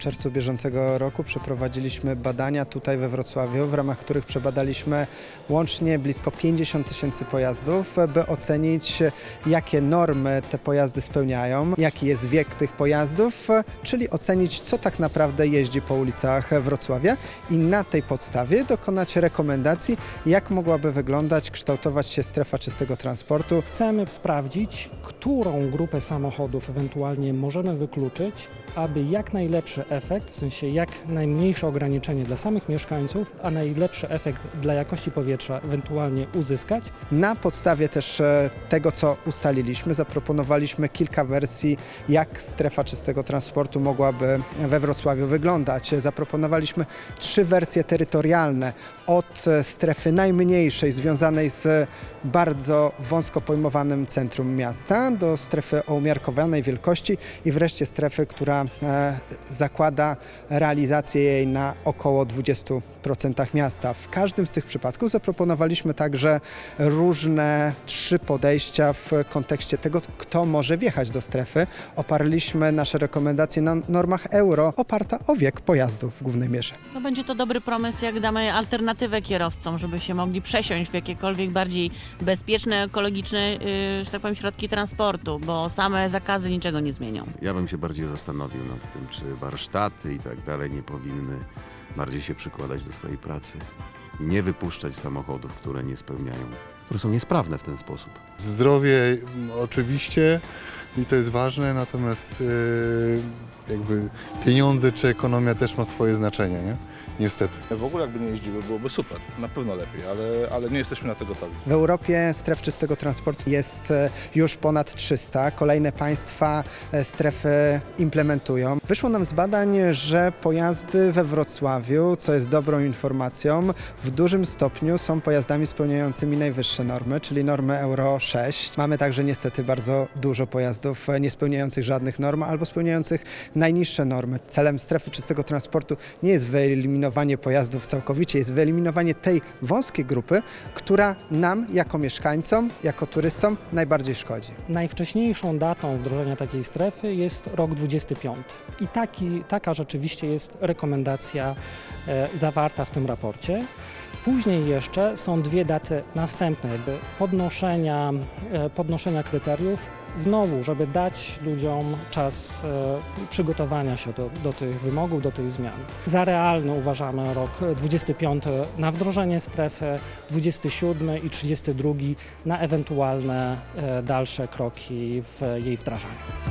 czerwcu bieżącego roku przeprowadziliśmy badania tutaj we Wrocławiu, w ramach których przebadaliśmy łącznie blisko 50 tysięcy pojazdów, by ocenić jakie normy te pojazdy spełniają, jaki jest wiek tych pojazdów, czyli ocenić co tak naprawdę jeździ po ulicach Wrocławia i na tej podstawie dokonać rekomendacji, jak mogłaby wyglądać, kształtować się strefa czystego transportu. Chcemy sprawdzić, którą grupę samochodów ewentualnie możemy wykluczyć, aby jak najlepszy efekt, w sensie jak najmniejsze ograniczenie dla samych mieszkańców, a najlepszy efekt dla jakości powietrza ewentualnie uzyskać. Na podstawie też e, tego, co ustaliliśmy, zaproponowaliśmy kilka wersji, jak strefa czystego transportu mogłaby we Wrocławiu wyglądać. Zaproponowaliśmy trzy wersje terytorialne, od e, strefy najmniejszej, związanej z bardzo wąsko pojmowanym centrum miasta, do strefy o umiarkowanej wielkości i wreszcie strefy, która e, zakłada realizację jej na około 20% miasta. W każdym z tych przypadków zaproponowaliśmy także różne trzy podejścia w kontekście tego, kto może wjechać do strefy. Oparliśmy nasze rekomendacje na normach euro, oparta o wiek pojazdu w głównej mierze. No będzie to dobry pomysł, jak damy alternatywę kierowcom, żeby się mogli przesiąść w jakiekolwiek bardziej bezpieczne, ekologiczne, yy, że tak powiem, środki transportu, bo same zakazy niczego nie zmienią. Ja bym się bardziej zastanowił nad tym, czy warsztaty i tak dalej nie powinny bardziej się przykładać do swojej pracy i nie wypuszczać samochodów, które nie spełniają, które są niesprawne w ten sposób. Zdrowie mm, oczywiście i to jest ważne, natomiast e, jakby pieniądze czy ekonomia też ma swoje znaczenie, nie? Niestety. W ogóle jakby nie jeździły, byłoby super, na pewno lepiej, ale, ale nie jesteśmy na to gotowi. W Europie stref czystego transportu jest e, już ponad 300. Kolejne państwa e, strefy implementują. Wyszło nam z badań, że pojazdy we Wrocławiu, co jest dobrą informacją, w dużym stopniu są pojazdami spełniającymi najwyższe normy, czyli normy Euro 6. Mamy także niestety bardzo dużo pojazdów e, nie spełniających żadnych norm albo spełniających najniższe normy. Celem strefy czystego transportu nie jest wyeliminowanie pojazdów całkowicie, jest wyeliminowanie tej wąskiej grupy, która nam jako mieszkańcom, jako turystom najbardziej szkodzi. Najwcześniejszą datą wdrożenia takiej strefy jest rok 25. I taki, taka rzeczywiście jest rekomendacja e, zawarta w tym raporcie. Później jeszcze są dwie daty następne, jakby podnoszenia, e, podnoszenia kryteriów, znowu, żeby dać ludziom czas e, przygotowania się do, do tych wymogów, do tych zmian. Za realny uważamy rok 25 na wdrożenie strefy, 27 i 32 na ewentualne e, dalsze kroki w jej wdrażaniu.